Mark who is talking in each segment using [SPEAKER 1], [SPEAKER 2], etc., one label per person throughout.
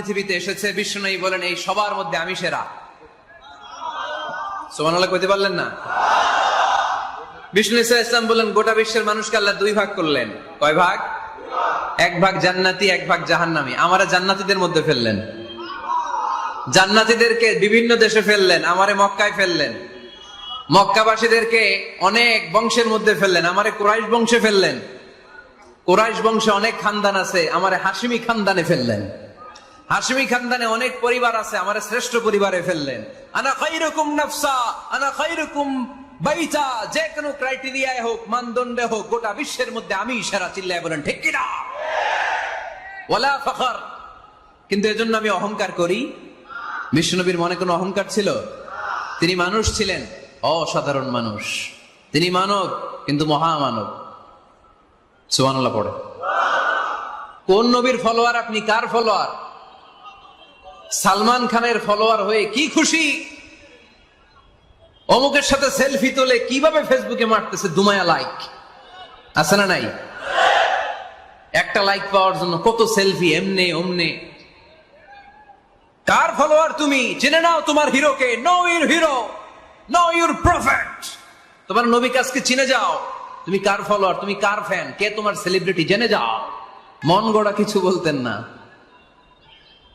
[SPEAKER 1] পৃথিবীতে এসেছে বিষ্ণু বলেন, এই সবার মধ্যে আমি সেরা। সোমানাল্লাহ কইতে পারলেন না? বিষ্ণু ইসা ইসলাম বললেন গোটা বিশ্বের মানুষকে আল্লাহ দুই ভাগ করলেন। কয় ভাগ? এক ভাগ জান্নাতি, এক ভাগ জাহান্নামি। আমারা জান্নাতীদের মধ্যে ফেললেন। জান্নাতীদেরকে বিভিন্ন দেশে ফেললেন, আমারে মক্কায় ফেললেন। মক্কাবাসীদেরকে অনেক বংশের মধ্যে ফেললেন, আমারে কোরাইশ বংশে ফেললেন। কোরাইশ বংশে অনেক খানদান আছে, আমারে হাসিমি খানদানে ফেললেন। হাসিমি খানদানে অনেক পরিবার আছে, আমার শ্রেষ্ঠ পরিবারে ফেললেন। আনা খাইরুকুম নাফসা, আনা খাইরুকুম বাইতা, যে কোনো ক্রাইটেরিয়ায় হোক, মানদণ্ডে হোক, গোটা বিশ্বের মধ্যে আমি সেরা চিল্লায় বলেন, ঠিক কিনা? ওয়ালা ফখর। কিন্তু এজন্য আমি অহংকার করি। বিষ্ণুনবীর মনে কোনো অহংকার ছিল? তিনি মানুষ ছিলেন, অসাধারণ মানুষ। তিনি মানব, কিন্তু মহামানব। সুবহানাল্লাহ পড়ে। কোন নবীর ফলোয়ার আপনি? কার ফলোয়ার? সালমান খানের ফলোয়ার হয়ে কি খুশি? অমুকের সাথে সেলফি তোলে কীভাবে ফেসবুকে মারতেছে দুমায়া লাইক আছে না নাই? একটা লাইক পাওয়ার জন্য কত সেলফি এমনে, অমনে। কার ফলোয়ার তুমি? জেনে নাও তোমার হিরোকে know your hero know your prophet তোমার নবী কাজকে চিনে যাও। তুমি কার ফলোয়ার তুমি কার ফ্যান কে তোমার সেলিব্রিটি জেনে যাও। মন গড়া কিছু বলতেন না।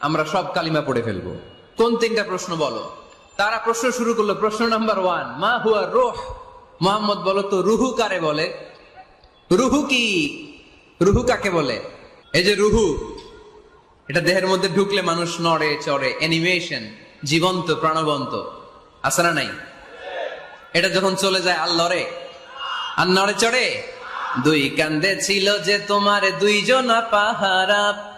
[SPEAKER 1] আমরা সব কালিমা পড়ে ফেলব। কোন তিনটা প্রশ্ন বলো? তারা প্রশ্ন শুরু করল, প্রশ্ন নাম্বার ওয়ান মা হুয়া রোহ? মোহাম্মদ বলো তো, রুহু কারে বলে? রুহু কি? রুহু কাকে বলে? এই যে রুহু, এটা দেহের মধ্যে ঢুকলে মানুষ নড়ে, চড়ে অ্যানিমেশন জীবন্ত, প্রাণবন্ত। আছে না নাই? এটা যখন চলে যায় আর আল্লরে আর নড়ে চড়ে? দুই কান্দে ছিল যে তোমারে দুইজনা পাহারা।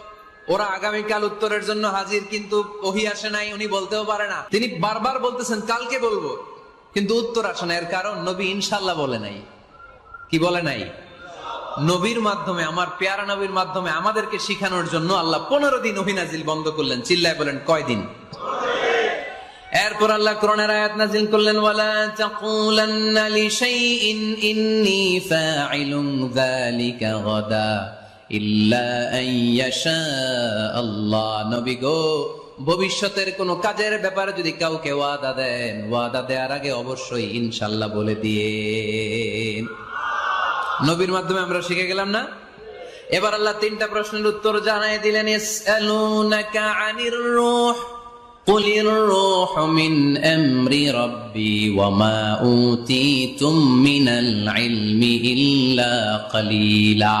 [SPEAKER 1] ওরা আগামীকাল উত্তরের জন্য হাজির, কিন্তু ওহি আসে নাই, উনি বলতেও পারে না। তিনি বারবার বলতেছেন, কালকে বলব, কিন্তু উত্তর আসে না। এর কারণ, নবী ইনশাল্লাহ বলে নাই। কি বলে নাই? নবীর মাধ্যমে, আমার পেয়ারা নবীর মাধ্যমে আমাদেরকে শিখানোর জন্য আল্লাহ পনেরো দিন ওহিনাজিল বন্ধ করলেন। চিল্লায় বলেন কয়দিন এরপর আল্লাহ কোরআনের আয়াত নাজিল করলেন, ওয়ালা তাকুলান্না লিশাইইন ইন্নী ফাইলুন যালিকা গাদা। ইল্লা আন ইয়াশা আল্লাহ নবী গো ভবিষ্যতের কোন কাজের ব্যাপারে যদি কাউকে ওয়াদা দেন ওয়াদা দেওয়ার আগে অবশ্যই ইনশাল্লাহ বলে দিয়ে নবীর মাধ্যমে আমরা শিখে গেলাম না এবার আল্লাহ তিনটা প্রশ্নের উত্তর জানাই দিলেন ইসআলুনাকা আনির রূহ قل الروح من أمر ربي وما أوتيتم من العلم إلا قليلا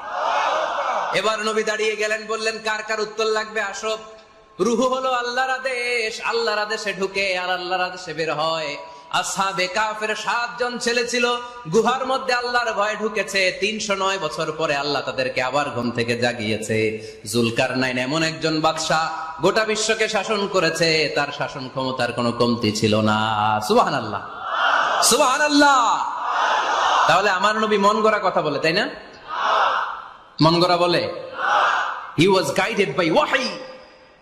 [SPEAKER 1] এবার নবী দাঁড়িয়ে গেলেন, বললেন, কার কার উত্তর লাগবে? আসো। রুহু হলো আল্লাহর আদেশ। আল্লাহর আদেশে ঢুকে আর আল্লাহর আদেশে বের হয়। আসহাবে কাফের সাতজন ছেলে ছিল। গুহার মধ্যে আল্লাহর ভয় ঢুকেছে। তিনশো নয় বছর পরে আল্লাহ তাদেরকে আবার ঘুম থেকে জাগিয়েছে। জুলকার নাইন এমন একজন বাদশাহ গোটা বিশ্বকে শাসন করেছে। তার শাসন ক্ষমতার কোনো কমতি ছিল না। সুবাহান আল্লাহ সুবাহান আল্লাহ তাহলে আমার নবী মন গড়া কথা বলে, তাই না? মন গড়া বলে হি ওয়াজ গাইডেড বাই ওয়াহি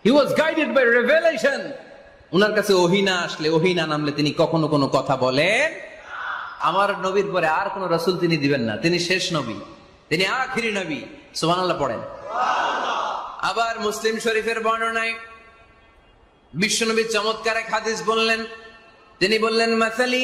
[SPEAKER 1] he was guided by revelation ওনার কাছে ওহিনা আসলে ওহিনা নামলে তিনি কখনো কোনো কথা বলেন। আমার নবীর পরে আর কোন রসুল তিনি দিবেন না। তিনি শেষ নবী, তিনি আখিরি নবী। সুবহানাল্লাহ পড়েন। আবার মুসলিম শরীফের বর্ণনায় বিশ্বনবী চমৎকার এক হাদিস বললেন। তিনি বললেন, মাসালি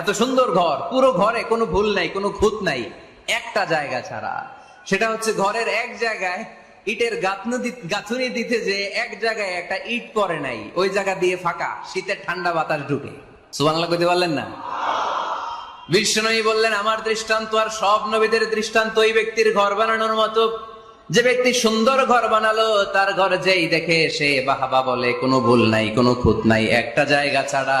[SPEAKER 1] এত সুন্দর ঘর, পুরো ঘরে কোনো ভুল নাই, কোনো খুঁত নাই, একটা জায়গা ছাড়া। সেটা হচ্ছে ঘরের এক জায়গায় ইটের গাঁথনি দিতে যে এক জায়গায় একটা ইট পরে নাই, ওই জায়গা দিয়ে ফাঁকা, শীতের ঠান্ডা বাতাস ঢুকে। পারলেন না? বললেন, আমার দৃষ্টান্ত আর সব নবীদের দৃষ্টান্ত, ওই ব্যক্তির ঘর বানানোর মতো। যে ব্যক্তি সুন্দর ঘর বানালো, তার ঘর যেই দেখে সে বাহাবা বলে, কোনো ভুল নাই, কোনো খুঁত নাই, একটা জায়গা ছাড়া।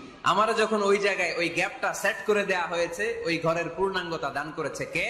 [SPEAKER 1] আমারা যখন ওই জায়গায় ওই গ্যাপটা সেট করে দেয়া হয়েছে, ওই ঘরের পূর্ণাঙ্গতা দান করেছে কে?